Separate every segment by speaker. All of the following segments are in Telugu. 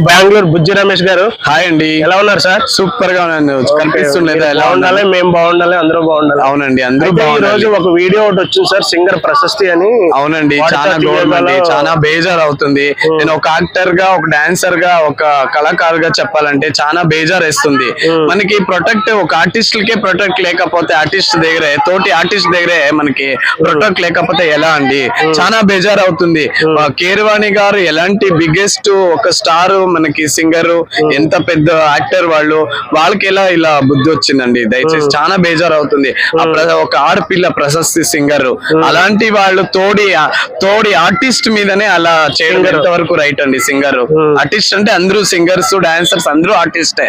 Speaker 1: బెంగళూరు బుజ్జి రమేష్ గారు.
Speaker 2: హాయ్ అండి.
Speaker 1: ఎలా ఉన్నారు సార్?
Speaker 2: సూపర్గా ఉన్నాను. కనిపిస్తుండేదా ఎలా ఉండాలి?
Speaker 1: మేము బాగుండాలి అందరూ బాగుండాలి.
Speaker 2: అవునండి అందరూ
Speaker 1: ఈ. రోజు ఒక వీడియో ఒకటి వచ్చింది సార్ సింగర్ ప్రశస్తి అని.
Speaker 2: అవునండి చాలా
Speaker 1: తీయగల-
Speaker 2: చాలా బేజార్ అవుతుంది నేను ఒక యాక్టర్గా ఒక డాన్సర్గా ఒక కళాకారు గా చెప్పాలంటే చాలా బేజార్ వేస్తుంది మనకి ప్రొటెక్ట్ ఒక ఆర్టిస్ట్ కే ప్రొటెక్ట్ లేకపోతే ఆర్టిస్ట్ దగ్గరే తోటి ఆర్టిస్ట్ దగ్గరే మనకి ప్రొటెక్ట్ లేకపోతే ఎలా అండి? చాలా బేజార్ అవుతుంది కీరవాణి గారు ఎలాంటి బిగ్గెస్ట్ ఒక స్టార్ మనకి సింగర్ ఎంత పెద్ద యాక్టర్ వాళ్ళు వాళ్ళకి ఎలా ఇలా బుద్ధి వచ్చిందండి? దయచేసి చాలా బేజార్ అవుతుంది ఒక ఆడపిల్ల ప్రశస్తి సింగర్ అలాంటి వాళ్ళు తోడి తోడి ఆర్టిస్ట్ మీదనే అలా చేయడం వరకు రైట్ అండి సింగర్ ఆర్టిస్ట్ అంటే అందరూ సింగర్స్ డాన్సర్స్ అందరూ ఆర్టిస్టే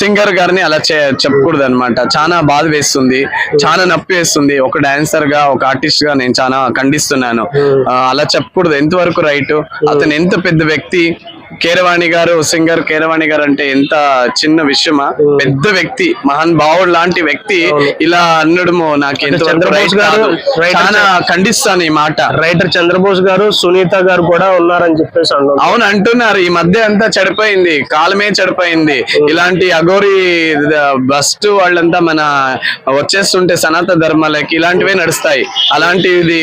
Speaker 2: సింగర్ గారిని అలా చే చెప్పకూడదు అనమాట చాలా బాధ వేస్తుంది చాలా నొప్పి వేస్తుంది. ఒక డాన్సర్గా ఒక ఆర్టిస్ట్గా నేను చాలా ఖండిస్తున్నాను. అలా చెప్పకూడదు. ఎంతవరకు రైట్ అతను ఎంత పెద్ద వ్యక్తి కేరవాణి గారు సింగర్ కేరవాణి గారు అంటే ఎంత చిన్న విషయమా? పెద్ద వ్యక్తి మహాన్ భావుడు లాంటి వ్యక్తి ఇలా అనడము నాకు రైట్
Speaker 1: గారు, రైటర్
Speaker 2: చాలా ఖండిస్తాను ఈ మాట.
Speaker 1: రైటర్ చంద్రబోస్ గారు సునీత గారు కూడా ఉన్నారని చెప్పేసి
Speaker 2: అవును అంటున్నారు. ఈ మధ్య అంతా చెడిపోయింది. కాలమే చెడిపోయింది. ఇలాంటి అఘోరి బస్ట్ వాళ్ళంతా మన వచ్చేస్తుంటే సనాతన ధర్మాలకి ఇలాంటివే నడుస్తాయి. అలాంటిది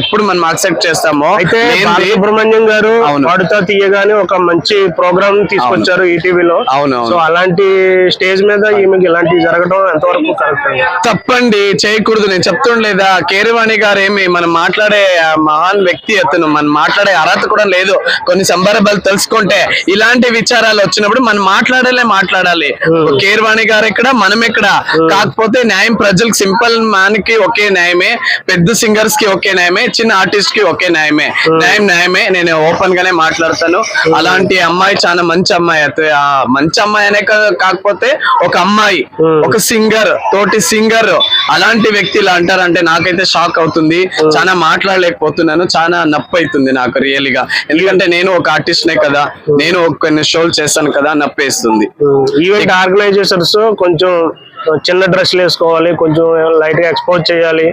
Speaker 2: ఎప్పుడు మనం యాక్సెప్ట్ చేస్తామో
Speaker 1: అయితే సుబ్రహ్మణ్యం గారు
Speaker 2: అవును.
Speaker 1: వాడుతో తీయగానే ఒక మంచి ప్రోగ్రామ్ తీసుకొచ్చారు ఈటీవీలో
Speaker 2: అవును
Speaker 1: సో అలాంటి స్టేజ్ మీద ఈమెకి ఇలాంటివి జరగడం ఎంతవరకు కరెక్ట్
Speaker 2: తప్పండి చేయకూడదు. నేను చెప్తుండలేదా కేరవాణి గారు ఏమి మనం మాట్లాడే మహాన్ వ్యక్తి అతను. మనం మాట్లాడే అర్హత కూడా లేదు. కొన్ని సందర్భాలు తెలుసుకుంటే ఇలాంటి విచారాలు వచ్చినప్పుడు మనం మాట్లాడాలే మాట్లాడాలి. కేరవాణి గారు ఎక్కడ? మనం ఎక్కడ? కాకపోతే న్యాయం ప్రజలకు సింపుల్ మ్యాన్కి ఒకే న్యాయమే పెద్ద సింగర్స్కి ఒకే న్యాయమే చిన్న ఆర్టిస్ట్కి ఒకే న్యాయమే. న్యాయం న్యాయమే. నేను ఓపెన్ గానే మాట్లాడతాను అలాంటి అమ్మాయి చాలా మంచి అమ్మాయి. అయితే ఆ మంచి అమ్మాయి అనే కాకపోతే ఒక అమ్మాయి ఒక సింగర్ తోటి సింగర్ అలాంటి వ్యక్తి ఇలా అంటారంటే నాకైతే షాక్ అవుతుంది. చాలా మాట్లాడలేకపోతున్నాను చాలా నొప్పి అవుతుంది నాకు రియల్గా ఎందుకంటే నేను ఒక ఆర్టిస్ట్ నే కదా నేను ఒక కొన్ని షోలు చేస్తాను కదా నప్పేస్తుంది.
Speaker 1: ఈవెంట్ ఆర్గనైజేషన్స్ కొంచెం చిన్న డ్రెస్లు వేసుకోవాలి కొంచెం లైట్గా ఎక్స్పోజ్ చేయాలి.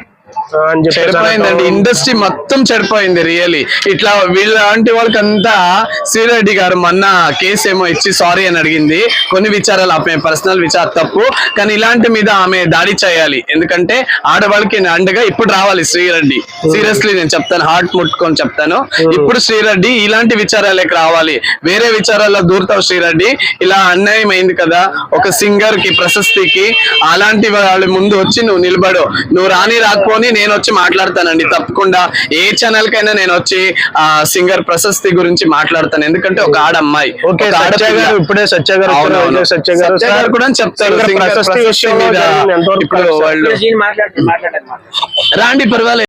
Speaker 1: అని
Speaker 2: చెడిపోయిందండి. ఇండస్ట్రీ మొత్తం చెడిపోయింది రియలీ ఇట్లా వీళ్ళంటి వాళ్ళకంతా శ్రీరెడ్డి గారు మొన్న కేసు ఏమో ఇచ్చి సారీ అని అడిగింది. కొన్ని విచారాలు ఆమె పర్సనల్ విచార తప్పు. కానీ ఇలాంటి మీద ఆమె దాడి చేయాలి. ఎందుకంటే ఆడవాళ్ళకి అండగా ఇప్పుడు రావాలి శ్రీరెడ్డి. సీరియస్లీ నేను చెప్తాను హార్ట్ ముట్టుకొని చెప్తాను. ఇప్పుడు శ్రీరెడ్డి ఇలాంటి విచారాలకు రావాలి. వేరే విచారాల్లో దూరుతావు శ్రీరెడ్డి. ఇలా అన్యాయం అయింది కదా. ఒక సింగర్కి ప్రశస్తికి అలాంటి వాళ్ళ ముందు వచ్చి నువ్వు నిలబడు. నువ్వు రాని రాకపోని నేను వచ్చి మాట్లాడతానండి. తప్పకుండా ఏ ఛానల్ కైనా నేను వచ్చి ఆ సింగర్ ప్రశస్తి గురించి మాట్లాడతాను. ఎందుకంటే ఒక ఆడ అమ్మాయి
Speaker 1: ఓకే ఇప్పుడే సత్య గారు సత్య గారు
Speaker 2: కూడా చెప్తారు.
Speaker 1: ప్రశస్తి
Speaker 2: మీద ఇప్పుడు? వాళ్ళు రాండి పర్వాలేదు.